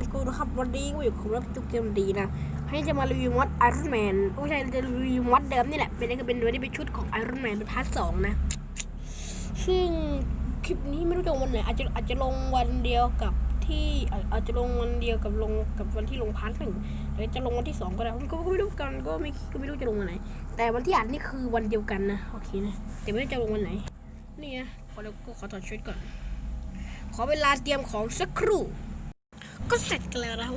านกูนะครับวันนี้กูอยู่กับผมรับจุกเกมดีนะให้จะมารีวิวมอดไอรอนแมนไม่ใช่จะรีวิวมอดเดิมนี่แหละเป็นนี่ก็เป็นวันนี้เป็นชุดของไอรอนแมนเป็นพาร์ทสองนะซึ่งคลิปนี้ไม่รู้จะลงวันไหนอาจจะอาจจะลงวันเดียวกับที่อาจจะลงวันเดียวกับลงกับวันที่ลงพาร์ทหนึ่งหรือจะลงวันที่สองก็ได้ผมก็ไม่รู้กันก็ไม่ก็ไม่รู้จะลงวันไหน แต่วันที่อัดนี่คือวันเดียวกันนะโอเคนะแต่ไม่รู้จะลงวันไหน นี่นะขอแล้วก็ขอถอดชุดก่อนขอเวลาเตรียมของสักครู่ ก็เสร็จกันแล้วนะ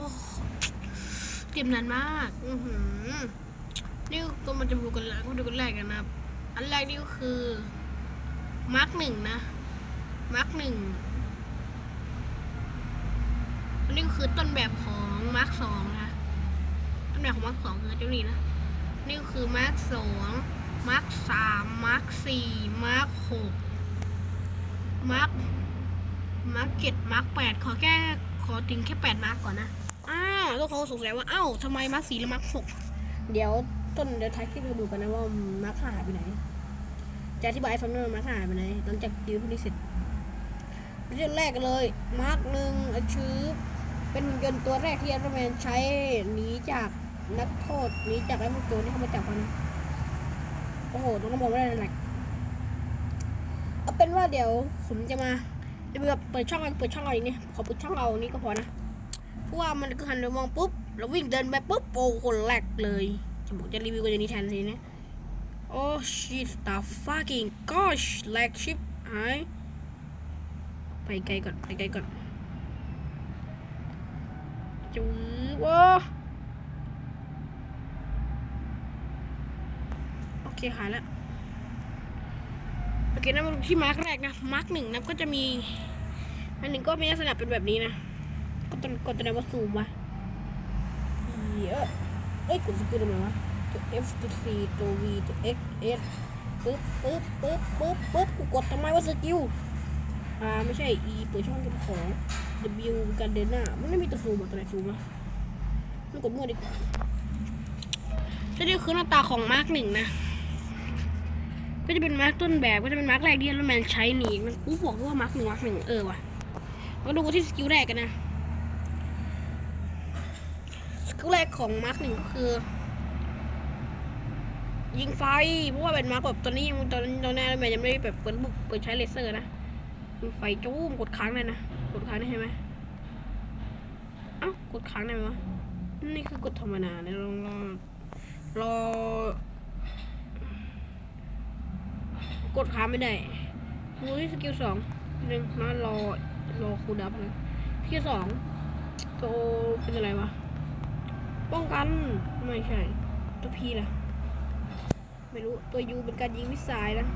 เตรียมนานมาก อือหือ นี่ก็มันจะดูกันแรกมาดูกันแรกกันนะอันแรกนี่ก็คือ มาร์กหนึ่งนะ มาร์กหนึ่งอันนี้ก็คือต้นแบบของมาร์กสองนะ ต้นแบบของมาร์กสองคือเจ้านี่นะ นี่ก็คือมาร์กสองมาร์กสามมาร์กสี่มาร์กหกมาร์กมาร์กเก็ตมาร์กแปดขอแค่ ขอติงแค่แปดมาร์กก่อนนะอ้าวทุกคนสงสัยว่า เอ้าทำไมมาร์กสี่และมาร์กหกเดี๋ยวต้นเดี๋ยวท้ายคลิปเราดูกันนะว่ามาร์กหายไปไหน จะอธิบายให้ฟังหน่อยว่ามาร์กหายไปไหนหลังจากดิวพวกนี้เสร็จเรื่องแรกเลยมาร์กหนึ่งอาชือเป็นหุ่นยนต์ตัวแรกที่อัลแมนใช้หนีจากนักโทษหนีจากไอ้พวกโจรที่เข้ามาจับเขานโอ้โหต้องมองไม่ได้เลยแหละเอาเป็นว่าเดี๋ยวผมจะมา แบบเปิดช่องเอาเปิดช่องเอาอย่างนี้ขอเปิดช่องเอานี้ก็พอนะเพราะว่ามันก็หันไปมองปุ๊บแล้ววิ่งเดินไปปุ๊บโอ้คนแรกเลยจะบอกจะรีวิวกันอย่างนี้แทนทีนะโอ้ shit the fucking gosh แลกชิปหายไปไกลก่อนไปไกลก่อนจูบว้โอเคหายแล้ว เคนะมาดูที่มาร์กแรกนะมาร์กหนึ่งนะก็จะมี อันหนึ่งก็มีลักษณะเป็นแบบนี้นะก็ต้องกดตัวไหนว่าซูมวะเยอะเอ้ยกดสกิลทำไมวะตัว F ตัว C ตัว V ตัว X S ปึ๊บปึ๊บปึ๊บปึ๊บปึ๊บกูกดทำไมว่าสกิลอ่าไม่ใช่ E เปิดช่องเก็บของ W การเดินหน้ามันไม่มีตัวซูมอะตัวไหนซูมอะมันกดมั่วดีกว่านี่คือหน้าตาของมาร์กหนึ่งนะ ก็จะเป็นมาร์กต้นแบบก็จะเป็นมาร์กแรกที่แล้วแมนใช้หนีมันกูบอกว่ามาร์กหนึ่งมาร์กหนึ่งเออว่ะมาดูที่สกิลแรกกันนะสกิลแรกของมาร์กหนึ่งก็คือ ยิงไฟเพราะว่าเป็นมาร์กแบบตอนนี้ตอนตอนแรกแมนยังไม่ได้แบบเปิดบุกเปิดใช้เลเซอร์นะยิงไฟจู้มกดค้างเลยนะกดค้างได้ใช่ไหมเอ้ากดค้างได้ไหมวะนี่คือกดธรรมดาเนี่ยลองลองรอ กดค้างไม่ได้ดูที่สกิลสองหนึ่งมารอรอคูดับนะสกิลสองตัวเป็นอะไรวะ ป้องกันไม่ใช่ ตัวพีล่ะ ไม่รู้ตัวยูเป็นการยิงมิสไซล์นะ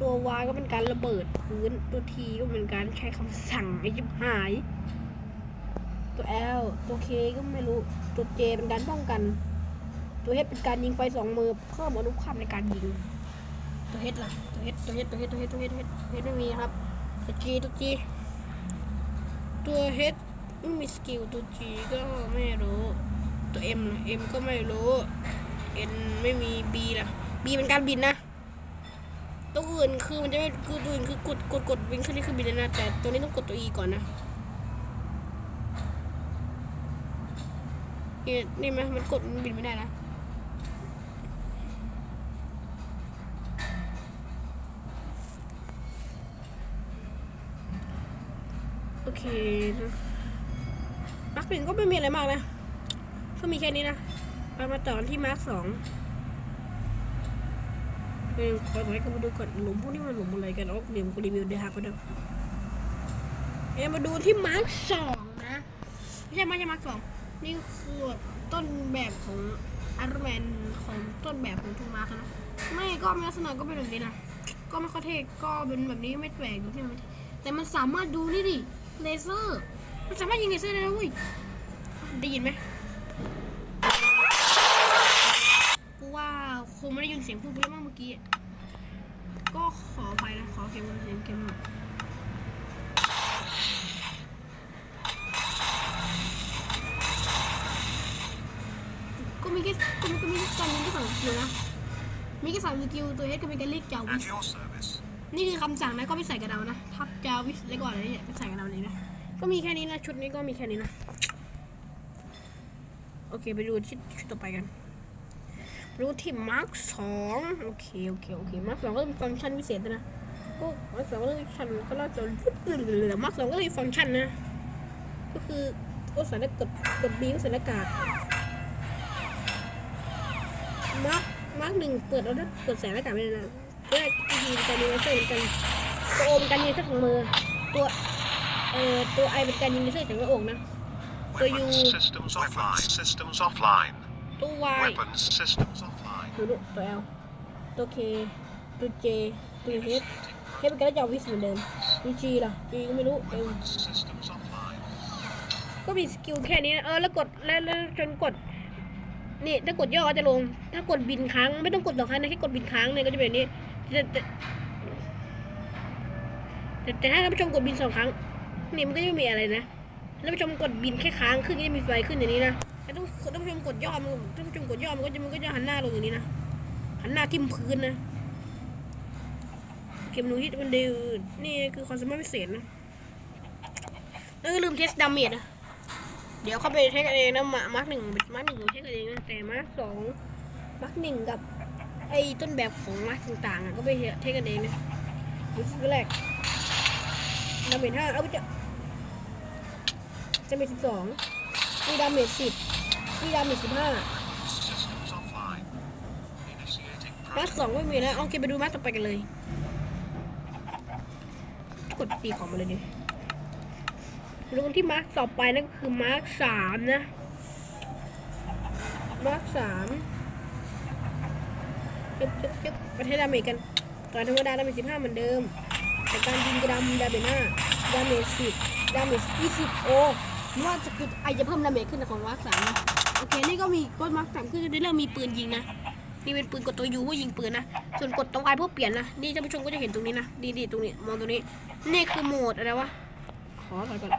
ตัววายก็เป็นการระเบิดพื้น ตัวทีก็เป็นการใช้คำสั่งไอ้ยิบหาย ตัวแอลตัวเคก็ไม่รู้ ตัวเจเป็นการป้องกัน ตัวเฮดเป็นการยิงไฟสองมือเพิ่มอนุภาพในการยิง ตัวเฮดล่ะตัวเฮดตัวเฮดตัวเฮดตัวเฮดตัวเฮดเฮดตัวเฮดไม่มีครับตัวจีตัวจีตัวเฮดไม่มีสกิลตัวจีก็ไม่รู้ตัวเอ็มเอ็มก็ไม่รู้เอ็นไม่มีบีล่ะบีเป็นการบินนะตัวอื่นคือมันจะไม่คือตัวอื่นคือกดกดกดวิ่งขึ้นนี่คือบินเลยนะแต่ตัวนี้ต้องกดตัวอีก่อนนะนี่นี่ไหมมันกดมันบินไม่ได้นะ เคนะมาร์กหนึ่งก็ไม่มีอะไรมากนะ ก็มีแค่นี้นะเรามาต่อที่มาร์กสองเออขอถอยกันมาดูก่อนหลุมพวกนี้มันหลุมอะไรกันอ๋อเดี๋ยวกูรีวิวเดี๋ยวหักไปเดี๋ยวเอ้มาดูที่มาร์กสองนะไม่ใช่ไม่ใช่มาร์กสองนี่คือต้นแบบของอารแมนของต้นแบบของทุกมาร์กนะไม่ก็มีลักษณะก็เป็นแบบนี้นะก็ไม่ค่อยเท่ก็เป็นแบบนี้ไม่แปลกดูที่มันแต่มันสามารถดูนี่ดิ เลเซอร์มันสามารถยิงเลเซอร์ได้นะเว้ยได้ยินไหมกูว่าคงไม่ได้ยินเสียงพูดไปแล้วมั้งเมื่อกี้ ก็ขอไปนะขอเก็บเสียงเกมหน่อยก็มีแค่ก็มีก็มีแค่การยิงแค่สองสกิลนะมีแค่สามสกิลตัวเฮดก็เป็นการเรียกจาวิ At ส your service. นี่คือคำสั่งนะก็ไม่ใส่กระเดานะ ทับจาวิสแล้วก็อะไรเนี่ยไม่ใส่กระเดาเลยนะ ก็มีแค่นี้นะ ชุดนี้ก็มีแค่นี้นะ โอเค ไปดูชุดชุดต่อไปกันดูที่มาร์คสองโอเค โอเค โอเค มาร์คสองก็มีฟังก์ชันพิเศษนะ ก็มาร์คสองก็เลยฟังก็น่าจะลื่นๆเลยมาร์คสองก็เลยฟังก์ชันนะ ก็คือก็ใส่หน้ากดกดบีก็ใส่หน้ากากมาร์คมาร์คหนึ่งเปิดแล้วนะเปิดใส่หน้ากากไม่ได้นะ เพื่อทีการยิงเลเซอร์เหมือนกันตัวโอมการยิงเลเซอร์ของมือ ตัวเอ่อตัวไอเป็นการยิงเลเซอร์จากหน้าอกนะ ตัวยู Weapons systems offline. Systems offline. ตัววาย Weapons systems offline. ตัวลูกตัวเอลตัวเคตัวเจตัวเฮดเฮดเป็นการจับวิสเหมือนเดิมตัวจีล่ะจีก็ไม่รู้เออ Systems offline. ก็มีสกิลแค่นี้นะเออแล้วกดแล้วแล้วจนกดนี่ถ้ากดย่อก็จะลง ถ้ากดบินค้างไม่ต้องกดสองครั้งนะแค่กดบินค้างเนี่ยก็จะเป็นแบบนี้ แต่แต่แต่ถ้าท่านผู้ชมกดบินสองครั้งนี่มันก็จะไม่มีอะไรนะท่านผู้ชมกดบินแค่ค้างขึ้นก็จะมีไฟขึ้นอย่างนี้นะแต่ต้องท่านผู้ชมกดย่อมันท่านผู้ชมกดย่อมันก็จะมันก็จะหันหน้าลงอย่างนี้นะหันหน้าทิ่มพื้นนะเก็บหนูฮิตมันเดูนี่คือความสามารถพิเศษนะแล้วก็ลืมเทสดาเมจนะเดี๋ยวเข้าไปเทคกันเองนะมามาร์กหนึ่งมาร์กหนึ่งเทคกันเองนะแต่มาร์กสองมาร์กหนึ่งกับ ไอ้ต้นแบบของมาร์กต่างๆก็ไปเทคกันเองนะดูสกิลแรกดาเมจห้าเอาไปจะดาเมจสิบสองมีดาเมจสิบมีดาเมจสิบห้ามาร์กสองไม่มีแล้วเอาเก็บไปดูมาร์กต่อไปกันเลย กดตีของมาเลยดิดูกันที่มาร์กต่อไปนั่นก็คือมาร์กสามนะ มาร์คสาม จึ๊บจึ๊บจึ๊บประเทศดาเมจกันตอนธรรมดาดาเมจสิบห้าเหมือนเดิมแต่การยิงกระดำดาเมจห้าดาเมจสิบดาเมจยี่สิบโอ้ว่าจะคือไอจะเพิ่มดาเมจขึ้นของมาร์คสามนะโอเคนี่ก็มีก็มาร์คสามขึ้นได้เริ่มมีปืนยิงนะนี่เป็นปืนกดตัวยูเพื่อยิงปืนนะ ส่วนกดตัวไอเพื่อเปลี่ยนนะ นี่ท่านผู้ชมก็จะเห็นตรงนี้นะ ดีดีตรงนี้ มองตรงนี้ นี่คือโหมดอะไรวะ ขอถอยก่อน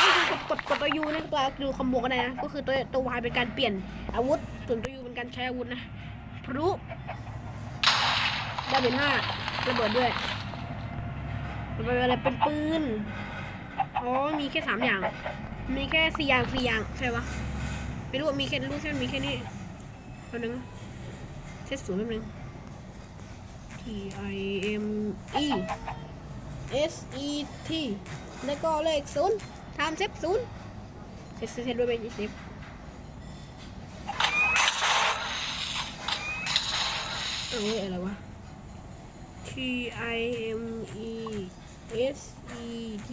นี่คือกดกดกดตัวยูนี่ตัวดูคอมโบกันนะ ก็คือตัวตัววายเป็นการเปลี่ยนอาวุธ ส่วนตัวยูเป็นการใช้อาวุธนะ พลุได้เป็นห้าระเบิดด้วยระเบิดอะไรเป็นปืนอ๋อมีแค่สามอย่าง มีแค่สี่อย่างสี่อย่างใช่ปะไม่รู้มีแค่รู้แค่มีแค่นี้แป๊บนึงเซตศูนย์แป๊บนึง T I M E S E T แล้วก็เลขศูนย์ทำเซฟศูนย์เซฟเซฟด้วยไปเซฟ เอ้ยอะไรวะ T I M E S E T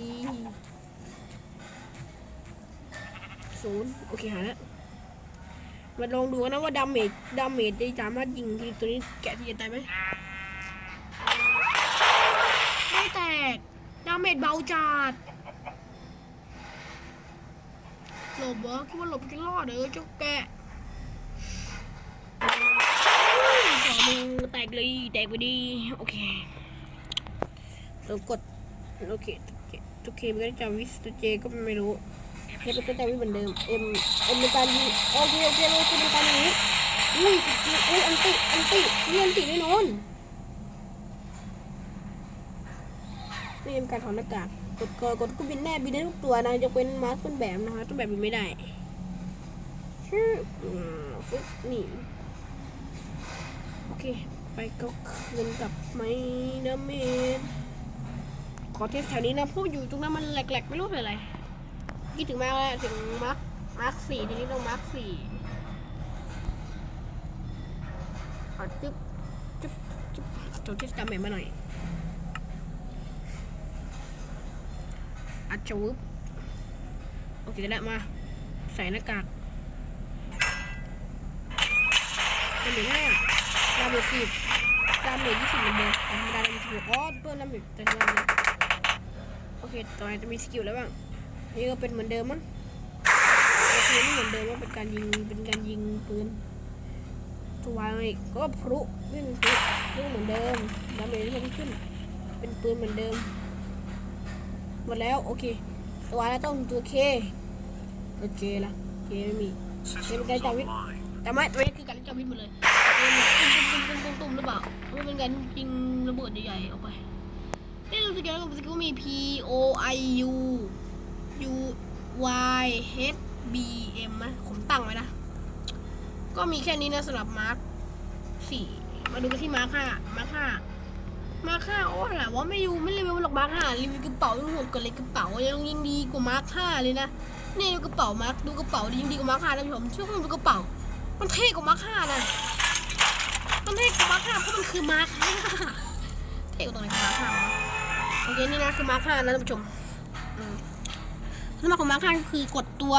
ศูนย์โอเค หาแล้ว มาลองดูกันนะว่าดาเมจดาเมจจะสามารถยิงทีตัวนี้แกะที่จะตายไหมไม่แตกดาเมจเบาจัดหลบวะคิดว่าหลบจะรอดเด้อเจ้าแกะ สองมือแตกเลยแตกไปดีโอเคเรากดโอเคโอเคมันก็จะวิสตัวเจก็ไม่รู้เฮดก็จะวิเหมือนเดิมเอ็มเอ็มเป็นการยิงโอเคโอเคเลยคือเป็นการยิงอุ้ยอุ้ยอันติอันตินี่อันติแน่นอนนี่เป็นการถอดหน้ากากกดกดกดก็บินแน่บินได้ทุกตัวนะยกเว้นมาร์คต้นแบบนะคะต้นแบบบินไม่ได้ชื่อฟึ๊บนี่ เค ไปก็คืนกับไหมนะเมนขอเทสแถวนี้นะพราะอยู่ตรงนั้นมันแหลกๆ ไม่รู้เป็นอะไรคิดถึงมาแล้วถึงมาร์คมาร์คสี่ทีนี้ต้องมาร์คสี่เอจึ๊บจึ๊บจึ๊บตัวเทสดาเมจมาหน่อยอัดชวึบโอเคแล้วมา ใส่หน้ากากดาเมจห้า ดาเมจสิบดาเมจยี่สิบเหมือนเดิมธรรมดาดาเมจสิบหกอ๋อเพิ่มดาเมจแต่ธรรมดาเลยโอเคต่อไปจะมีสกิลแล้วบ้างนี่ก็เป็นเหมือนเดิมมั้งโอเคนี่เหมือนเดิมว่าเป็นการยิงเป็นการยิงปืนตัวอีกก็พลุวิ่งพลุพลุเหมือนเดิมดาเมจเพิ่มขึ้น เป็นปืนเหมือนเดิมหมดแล้วโอเคตัวแล้วต้องตัวเคตัวเจละเคไม่มี Systems Okay, David. online. แต่ไม่ตัวนี้คือการเล่นจอวิทย์หมดเลย ตุ้มตุ้มตุ้มตุ้มตุ้มตุ้มหรือเปล่ามันเป็นการยิงระเบิดใหญ่ๆออกไปนี่เราสกิลแล้วก็สกิลมี P O I U U Y H B M นะผมตั้งไว้นะ ก็มีแค่นี้นะสำหรับมาร์คสี่มาดูกันที่มาร์คห้ามาร์คห้ามาร์คห้าโอ้แหละว่าไม่อยู่ไม่รีวิวหรอกมาร์คห้ารีวิวกระเป๋ายังหดกว่าเลยกระเป๋ายังยิ่งดีกว่ามาร์คห้าเลยนะนี่ดูกระเป๋ามาร์คดูกระเป๋าดียิ่งดีกว่ามาร์คห้านะผู้ชมเชื่อผมดูกระเป๋า มันเท่กว่ามาร์คห้านะ มันเท่กว่ามาร์คห้าเพราะมันคือมาร์คห้าเท่กว่าตรงไหนของมาร์คห้าวะโอเคนี่นะคือมาร์คห้านะท่านผู้ชมอืมสำหรับของมาร์คห้าก็คือกดตัว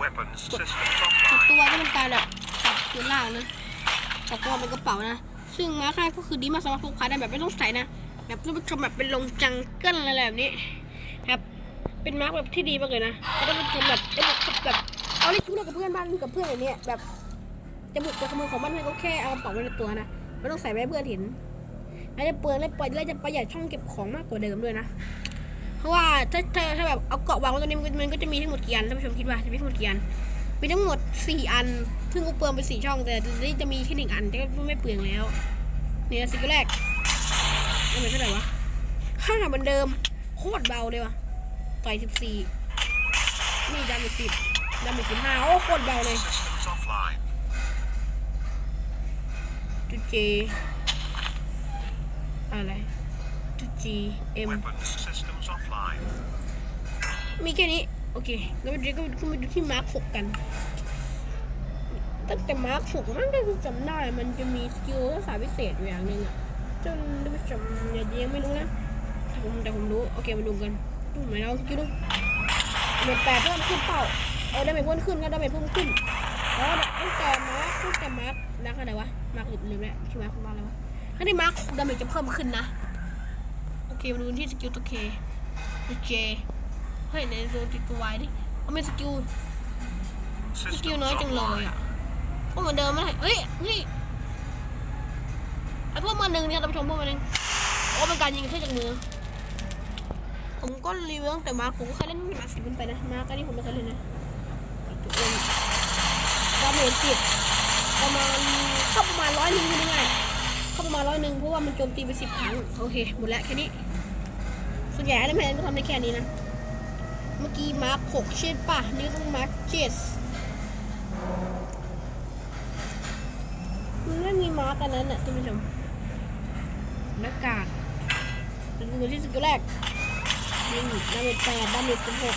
Weapons systems กด offline. ตัวก็เป็นการแบบจับคืนล่างนะจับตัวเป็นกระเป๋านะ ซึ่งมาร์คห้าก็คือดีมากสำหรับพกพาได้แบบไม่ต้องใส่นะแบบท่านผู้ชมแบบเป็นลงจังเกิลอะไรแบบนี้แบบเป็นมาร์คแบบที่ดีมากเลยนะแล้วท่านผู้ชมแบบได้แบบแบบเอาเล่นชุดกับเพื่อนบ้านกับเพื่อนอะไรเนี่ยแบบ จะบุกไปขโมยของบ้านเพื่อนก็แค่เอากระเป๋าไว้ในตัวนะไม่ต้องใส่ไว้เพื่อนเห็นแล้วจะเปลืองและปล่อยและจะประหยัดช่องเก็บของมากกว่าเดิมด้วยนะ เพราะว่าถ้าถ้าถ้าแบบเอาเกาะวางไว้ตรงนี้มันก็จะมีทั้งหมดกี่อันท่านผู้ชมคิดว่าจะมีทั้งหมดกี่อันมีทั้งหมด4อันซึ่งก็เปลืองไปสี่ช่องแต่นี่จะมีแค่หนึ่งอันแต่ก็ไม่เปลืองแล้วเนี่นะสิ่งแรกนี่เป็นเท่าไหร่วะห้าเหมือนเดิมโคตรเบาเลยว่ะต่อยสิบสี่นี่ดาเมจสิบดาเมจสิบห้าโอ้โคตรเบาเลย Systems offline. อะไรจุจีเอ็ม Weapons systems offline. มีแค่นี้ โอเคแล้วมาดูก็ก็มาดูที่มาร์คหกกันตั้งแต่มาร์คหกมันก็จำได้ มันจะมีสกิลรักษาพิเศษอยู่อย่างหนึ่งอะจนท่านผู้ชมยังไม่รู้นะแต่ผมแต่ผมรู้ โอเคมาดูกันดูไหมเราสกิลดูเมจแปดเพิ่มขึ้นเปล่าเออดาเมเพิ่มขึ้นก็ดาเมเพิ่มขึ้นแล้วตั้งแต่มาร์ค ตั้งแต่มาร์คนักอะไรวะ มาร์คลืมลืมแล้วชื่อมาร์คมาร์คอะไรวะถ้าได้มาร์คดาเมจจะเพิ่มขึ้นนะ โอเคมาดูที่สกิลตัวเคตัวเจเฮ้ยในตัวติดตัววายดิเอาไม่สกิลสกิลน้อยจังเลยอะก็เหมือนเดิมไม่ได้เฮ้ยเฮ้ยไอพวกมาหนึ่งเนี่ยท่านผู้ชมพวกมาหนึ่งโอ้เป็นการยิงแค่จากมือ ผมก็รีวิวตั้งแต่มาผมก็เคยเล่นมาสิบขึ้นไปนะ มากันนี่ผมไม่เคยเล่นนะดาเมจสิบ ประมาณเข้าประมาณร้อยหนึ่งคือง่ายๆเข้าประมาณร้อยหนึ่งเพราะว่ามันโจมตีไปสิบครั้งโอเคหมดแล้วแค่นี้ ส่วนใหญ่แล้วแมนก็ทำได้แค่นี้นะ เมื่อกี้มาร์คหกใช่ป่ะ นี่ต้องมาร์คเจ็ดมันไม่มีมาร์คอันนั้นน่ะท่านผู้ชมหน้ากากดูที่สกิลแรกยิงดาเมจแปดดาเมจสิบหก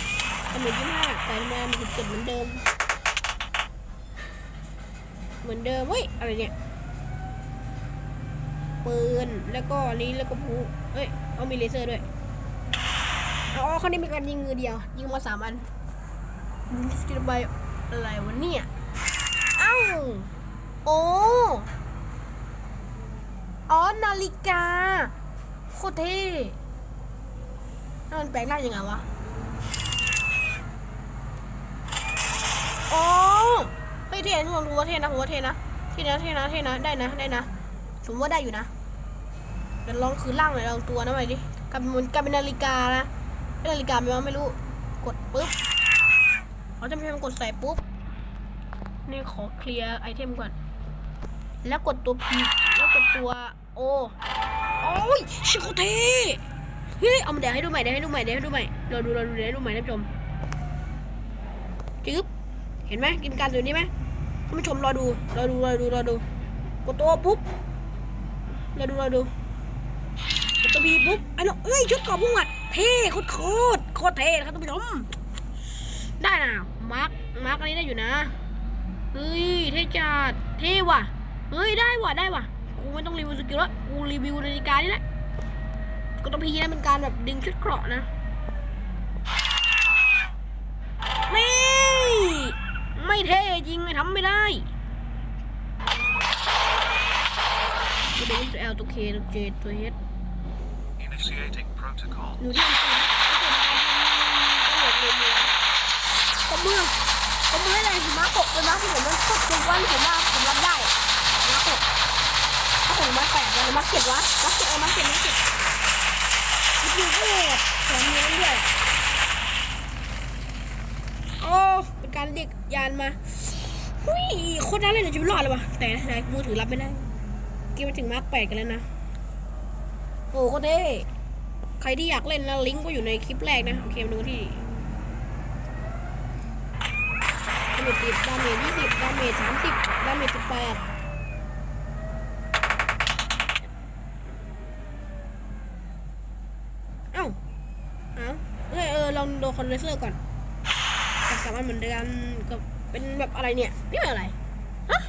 ดาเมจยี่ห้าแต่ดาเมจสิบเจ็ดเหมือนเดิม เหมือนเดิมเฮ้ยอะไรเนี่ยปืนแล้วก็นี้แล้วก็พูเฮ้ยเอามีเลเซอร์ด้วยอ๋อเขานี่เป็นการยิงมือเดียว ยิงมาสามอันสกิลไปอะไรวะเนี่ยเอ้าโอ้อ๋อนาฬิกาโคตรเท่นั่นมันแปลงร่ายังไงวะอ๋อเฮ้ยเท่นะผมว่าเท่นะผมว่าเท่นะเท่นะเท่นะเท่นะได้นะได้นะผมว่าได้อยู่นะเดี๋ยวลองคืนร่างหน่อยลองตัวนะไปดิกลายเป็นกลายเป็นนาฬิกานะเป็นนาฬิกาไหมวะไม่รู้กดปุ๊บเขาจะไม่ให้มันกดใส่ปุ๊บนี่ขอเคลียร์ไอเทมก่อน แล้วกดตัว P แล้วกดตัว O โอ้ยชิโคเทเฮ้ยเอามาเดี๋ยวให้ดูใหม่เดี๋ยวให้ดูใหม่เดี๋ยวให้ดูใหม่เราดูเราดูเดี๋ยวให้ดูใหม่ท่านผู้ชมจึ๊บเห็นไหมกินการตัวนี้ไหม ท่านผู้ชมรอดู รอดู รอดู รอดู กดตัวปุ๊บ รอดู รอดู กดตัวพีปุ๊บไอ้น้องเอ้ยชุดเกราะพุ่งอะ เท่โคตรโคตรโคตรเท่ครับท่านผู้ชม ได้นะมาร์ค มาร์คอันนี้ได้อยู่นะ เฮ้ย เท่จัด เท่ว่ะ เฮ้ย ได้ว่ะ ได้ว่ะ กูไม่ต้องรีวิวสกิลแล้วกูรีวิวนาฬิกานี่แหละ กดตัวพีนะเป็นการแบบดึงชุดเกราะนะนี่ ไม่เท่จริงไงทำไม่ได้ตัวเดนตัวเอลตัวเคตัวเจตัวเฮด Initiating protocol. อยู่ที่อังกฤษตำรวจเรือตบมือตบมือให้เลยหิมะตกเลยนะที่ผมมันตกทุกวันผมว่าผมรับได้หิมะตกถ้าผมมาแปดเลยมาเก็บวะมาเก็บเอามาเก็บมาเก็บยิบยิงก็เลยแถมมีนั่นด้วยโอ้เป็นการเรียก ยานมาหุ้ยโคตรน่าเล่นในชีวิตรอดเลยวะแต่ไหนมือถือรับไม่ได้เกี่ยวไปถึงมาร์คแปดกันแล้วนะโอ้ก็เท่ใครที่อยากเล่นนะลิงก์ก็อยู่ในคลิปแรกนะโอเคมาดูที่ดาเมจสิบดาเมจยี่สิบดาเมจสามสิบดาเมจสิบแปดเอ้าเอ้าเฮ้ยเออลองโดคอนเวเซอร์ก่อน แต่สามารถเหมือนเดิมกับเป็นแบบอะไรเนี่ย นี่เป็นอะไรฮะ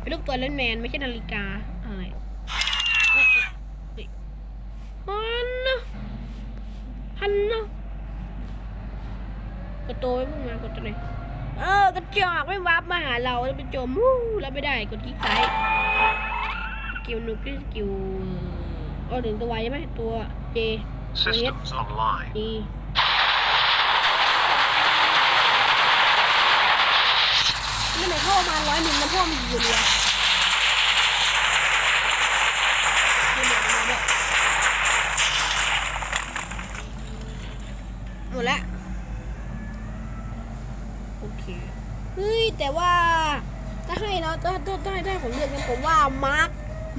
เป็นรูปตัวเล่นแมนไม่ใช่นาฬิกาอะไรเอ้ยเอ้ยเอ้ยฮันนะฮันนะกดตัวไว้พวกมากดตัวเลยเออกระจอกไม่วับมาหาเราแล้วไปโจมวู้รับไม่ได้กดคลิกซ้ายสกิลนูคลิสกิลเออถึงตัวไวใช่ไหมตัวเจตัวเอส Systems ไม่ไหนเข้ามาร้อยหนึ่งแล้วพ่อมันอยู่เรือไม่เหลือมาด้วยหมดล้วโอเค เฮ้ย แต่ว่า ถ้าให้เนาะถ้าถ้าถ้าถ้าผมเลือกเนี่ยผมว่ามาร์ค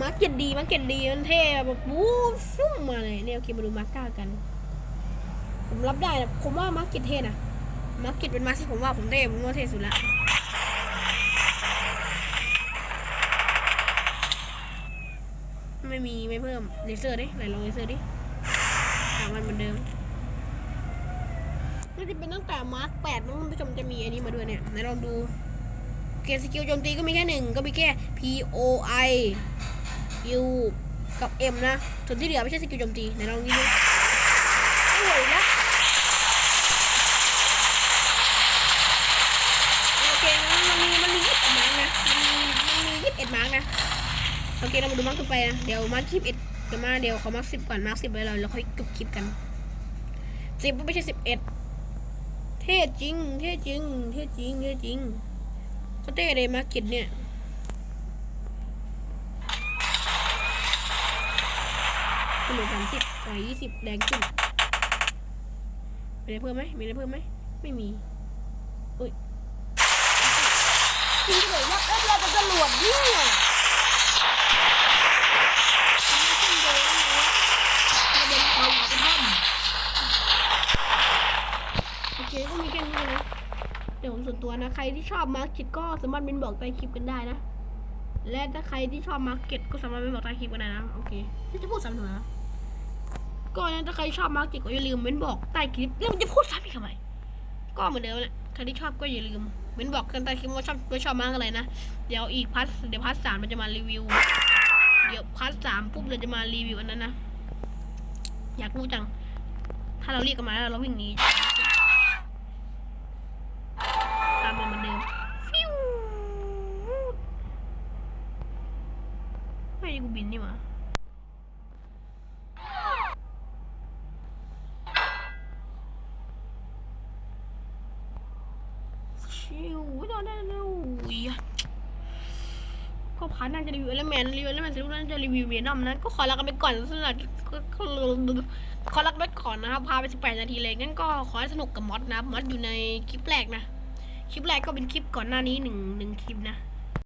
มาร์คเก็ตดีมาร์คเก็ตดีมันเท่แบบวู้ฟุ้งมาเลยเนี่ยโอเคมาดูมาร์คก้ากัน ผมรับได้นะผมว่ามาร์คเก็ตเท่นะมาร์คเก็ตเป็นมาร์คที่ผมว่าผมเท่ผมว่าเท่สุดละ ไม่มีไม่เพิ่มเลเซอร์ดิไหนลองเลเซอร์ดิหามันเหมือนเดิมน่าจะเป็นตั้งแต่มาร์คแปดมั้งท่านผู้ชมจะมีอันนี้มาด้วยเนี่ยไหนลองดูโอเคสกิลโจมตีก็มีแค่หนึ่งก็มีแค่ P O I U กับ M นะส่วนที่เหลือไม่ใช่สกิลโจมตีไหนลองดูดิไม่ไหวนะโอเคงั้นมันมีมันมียี่สิบเอ็ดมาร์กนะมันมีมันมียี่สิบเอ็ดมาร์กนะ โอเคเรามาดูมาร์กต่อไปนะเดี๋ยวมาร์กยี่สิบเอ็ดเดี๋ยวมาเดี๋ยวขอมาร์กสิบก่อนมาร์กสิบไว้เราแล้วค่อยจบคลิปกันสิบไม่ใช่สิบเอ็ดเท่จริง เท่จริง เท่จริง เท่จริงก็เท่เลยมาร์กเก็ตเนี่ยเหลือสามสิบกว่ายี่สิบแดงขึ้นมีอะไรเพิ่มไหมมีอะไรเพิ่มไหมไม่มีอุ้ยจริงเลยว่าเอ้ยเราจะจรวดเนี่ยไม่ขึ้นเลยนะประเด็นความกระท่อมโอเคก็มีแค่นี้นะ เดี๋ยวผม ส่วนตัวนะ ใครที่ชอบมาร์กจิตก็สามารถเป็นบอกใต้คลิปกันได้นะ และถ้าใครที่ชอบมาร์เก็ตก็สามารถเป็นบอกใต้คลิปกันได้นะ โอเคที่จะพูดซ้ำทำไมวะก็นะถ้าใครชอบมาร์เก็ตก็อย่าลืมเป็นบอกใต้คลิปแล้วมันจะพูดซ้ำอีกทำไม ก็เหมือนเดิมแหละใครที่ชอบก็อย่าลืมเหมือนบอกกันใต้คลิปว่าชอบว่าชอบมากอะไรนะ เดี๋ยวอีกพาร์ทเดี๋ยวพาร์ทสามมันจะมารีวิว เดี๋ยวพาร์ทสามปุ๊บเราจะมารีวิวอันนั้นนะ อยากรู้จัง ถ้าเราเรียกกันมาแล้วเราวิ่งหนี บินนี่หว่าชิวตอนนั้นนะอุ้ยก็พาร์ทน่าจะรีวิวแล้วแมนรีวิวแล้วแมนสรุปน่าจะรีวิวเมียนอมนะ ก็ขอลากันไปก่อนสำหรับขอลากันไปก่อนนะครับพาไป 18 นาทีเลยงั้นก็ขอให้สนุกกับมอสนะมอสอยู่ในคลิปแรกนะ คลิปแรกก็เป็นคลิปก่อนหน้านี้หนึ่งหนึ่งคลิปนะ